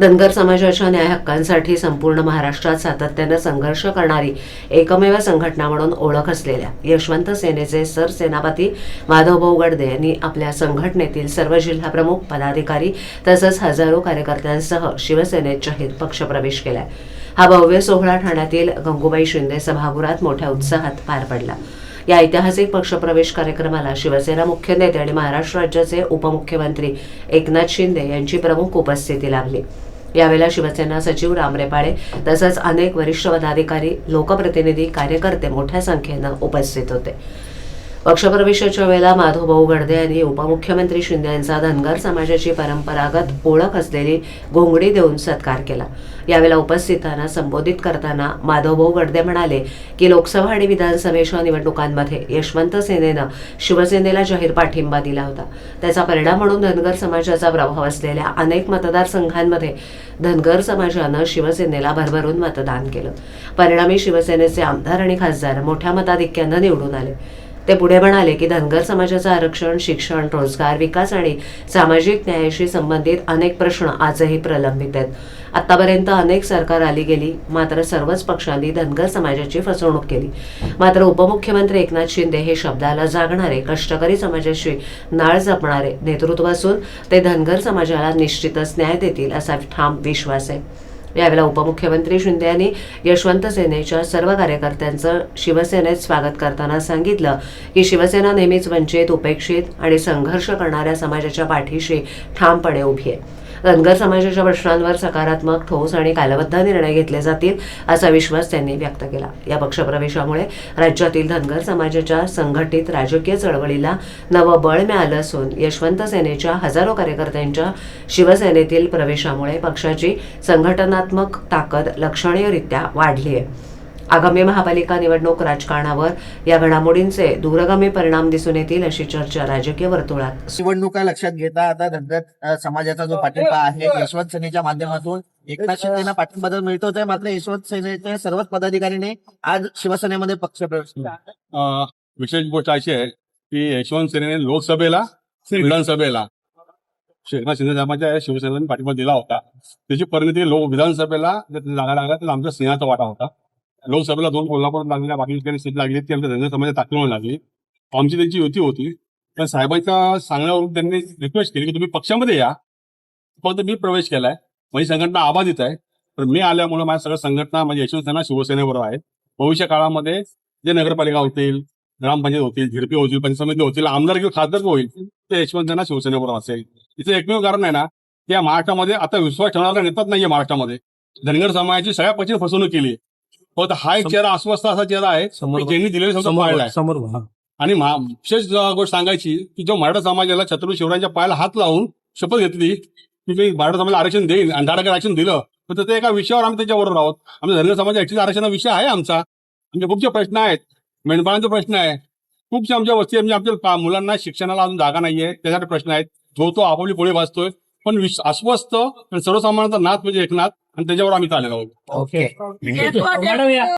धनगर समाजाच्या न्याय हक्कांसाठी संपूर्ण महाराष्ट्रात सातत्यानं संघर्ष करणारी एकमेव संघटना म्हणून ओळख असलेल्या यशवंत सेनेचे सरसेनापती माधवभाऊ गडदे यांनी आपल्या संघटनेतील सर्व जिल्हाप्रमुख पदाधिकारी तसंच हजारो कार्यकर्त्यांसह शिवसेनेत जाहीर पक्षप्रवेश केलाय. हा भव्य सोहळा ठाण्यातील गंगूबाई शिंदे सभागृहात मोठ्या उत्साहात पार पडला. या ऐतिहासिक पक्षप्रवेश कार्यक्रमाला शिवसेना मुख्य नेते आणि महाराष्ट्र राज्याचे उपमुख्यमंत्री एकनाथ शिंदे यांची प्रमुख उपस्थिती लाभली. यावेळेला शिवसेना सचिव राम रेपाळे तसंच अनेक वरिष्ठ पदाधिकारी लोकप्रतिनिधी कार्यकर्ते मोठ्या संख्येनं उपस्थित होते. पक्षप्रवेशाच्या वेळेला माधवभाऊ गडदे यांनी उपमुख्यमंत्री शिंदे यांचा धनगर समाजाची परंपरागत ओळख असलेली घोंगडी देऊन सत्कार केला. यावेळेला उपस्थितांना संबोधित करताना माधवभाऊ गडदे म्हणाले की लोकसभा आणि विधानसभेच्या निवडणुकांमध्ये यशवंत सेनेनं शिवसेनेला जाहीर पाठिंबा दिला होता. त्याचा परिणाम म्हणून धनगर समाजाचा प्रभाव असलेल्या अनेक मतदारसंघांमध्ये धनगर समाजानं शिवसेनेला भरभरून मतदान केलं. परिणामी शिवसेनेचे आमदार आणि खासदार मोठ्या मताधिक्यानं निवडून आले. ते पुढे म्हणाले की धनगर समाजाचं आरक्षण शिक्षण रोजगार विकास आणि सामाजिक न्यायाशी संबंधित अनेक प्रश्न आजही प्रलंबित आहेत. आतापर्यंत अनेक सरकार आली गेली मात्र सर्वच पक्षांनी धनगर समाजाची फसवणूक केली. मात्र उपमुख्यमंत्री एकनाथ शिंदे हे शब्दाला जागणारे कष्टकरी समाजाशी नाळ जपणारे नेतृत्व असून ते धनगर समाजाला निश्चितच न्याय देतील असा ठाम विश्वास आहे. यावेळेला उपमुख्यमंत्री शिंदे यांनी यशवंत सेनेच्या सर्व कार्यकर्त्यांचं शिवसेनेत स्वागत करताना सांगितलं की शिवसेना नेहमीच वंचित उपेक्षित आणि संघर्ष करणाऱ्या समाजाच्या पाठीशी ठामपणे उभी आहे. धनगर समाजाच्या प्रश्नांवर सकारात्मक ठोस आणि कालबद्ध निर्णय घेतले जातील असा विश्वास त्यांनी व्यक्त केला. या पक्षप्रवेशामुळे राज्यातील धनगर समाजाच्या संघटित राजकीय चळवळीला नवं बळ मिळालं असून यशवंत सेनेच्या हजारो कार्यकर्त्यांच्या शिवसेनेतील प्रवेशामुळे पक्षाची संघटनात्मक ताकद लक्षणीयरित्या वाढली आहे आगामी महापालिका निवडणूक राजकारणावर या घडामोडींचे दूरगामी परिणाम दिसून येतील अशी चर्चा राजकीय वर्तुळात. निवडणुका लक्षात घेता आता धनगर समाजाचा जो पाठिंबा आहे यशवंत सेनेच्या माध्यमातून एकनाथ शिंदेना पाठिंबा मिळतोच आहे मात्र यशवंत सेनेच्या सर्वच पदाधिकाऱ्यांनी आज शिवसेनेमध्ये पक्ष प्रवेश केला. विशेष गोष्ट अशी आहे की यशवंत सेनेने लोकसभेला विधानसभेला एकनाथ शिंदे साहेबांच्या शिवसेनेने पाठिंबा दिला होता. त्याची परिणती लोक विधानसभेला जर जागा लागला तर आमच्या सिंहाचा वाटा होता. लोकसभेला दोन कोल्हापूर लागलेल्या बाकी ठिकाणी सीट लागली ती आमच्या धनगर समाजात ताकदीमुळे लागली आमची त्यांची युती होती. पण साहेबांच्या सांगण्यावरून त्यांनी रिक्वेस्ट केली की तुम्ही पक्षामध्ये या. फक्त मी प्रवेश केलाय. माझी संघटना आबाधित आहे. पण मी आल्यामुळे माझ्या सगळ्या संघटना म्हणजे यशवंत सेना शिवसेनेबरोबर आहेत. भविष्य काळामध्ये जे नगरपालिका होतील ग्रामपंचायत होतील झिडपी होतील पंचायत समिती होतील आमदार किंवा खासदार होईल ते यशवंत सेना शिवसेनेबरोबर असेल. इथे एकमेव कारण आहे ना त्या या महाराष्ट्रामध्ये आता विश्वास ठेवणारा नेताच नाहीये महाराष्ट्रामध्ये. धनगर समाजाची सगळ्या पक्षाने फसवणूक केली फक्त हा एक चेहरा अस्वस्थ असा चेहरा आहे की ज्यांनी दिलेले शब्द पाळलाय. समोर आणि विशेष गोष्ट सांगायची की जो मराठा समाजाला छत्रपती शिवरायांच्या पायाला हात लावून शपथ घेतली की मी मराठा समाजाला आरक्षण देईन आणि टक्के आरक्षण दिलं तर ते एका विषयावर आम्ही त्याच्याबरोबर आहोत. आमच्या धनगर समाज ऍक्च्युली आरक्षणा विषय आहे आमचा. आमचे खूपचे प्रश्न आहेत मेंढपाळांचा प्रश्न आहे खूपशा आमच्या वस्ती म्हणजे आमच्या मुलांना शिक्षणाला अजून जागा नाहीये त्यासाठी प्रश्न आहेत. जो तो आपापली पोळी भासतोय पण अस्वस्थ आणि सर्वसामान्यांचा नाथ म्हणजे एकनाथ आणि त्याच्यावर आम्ही चाललेलो आहोत. ओके मॅडम या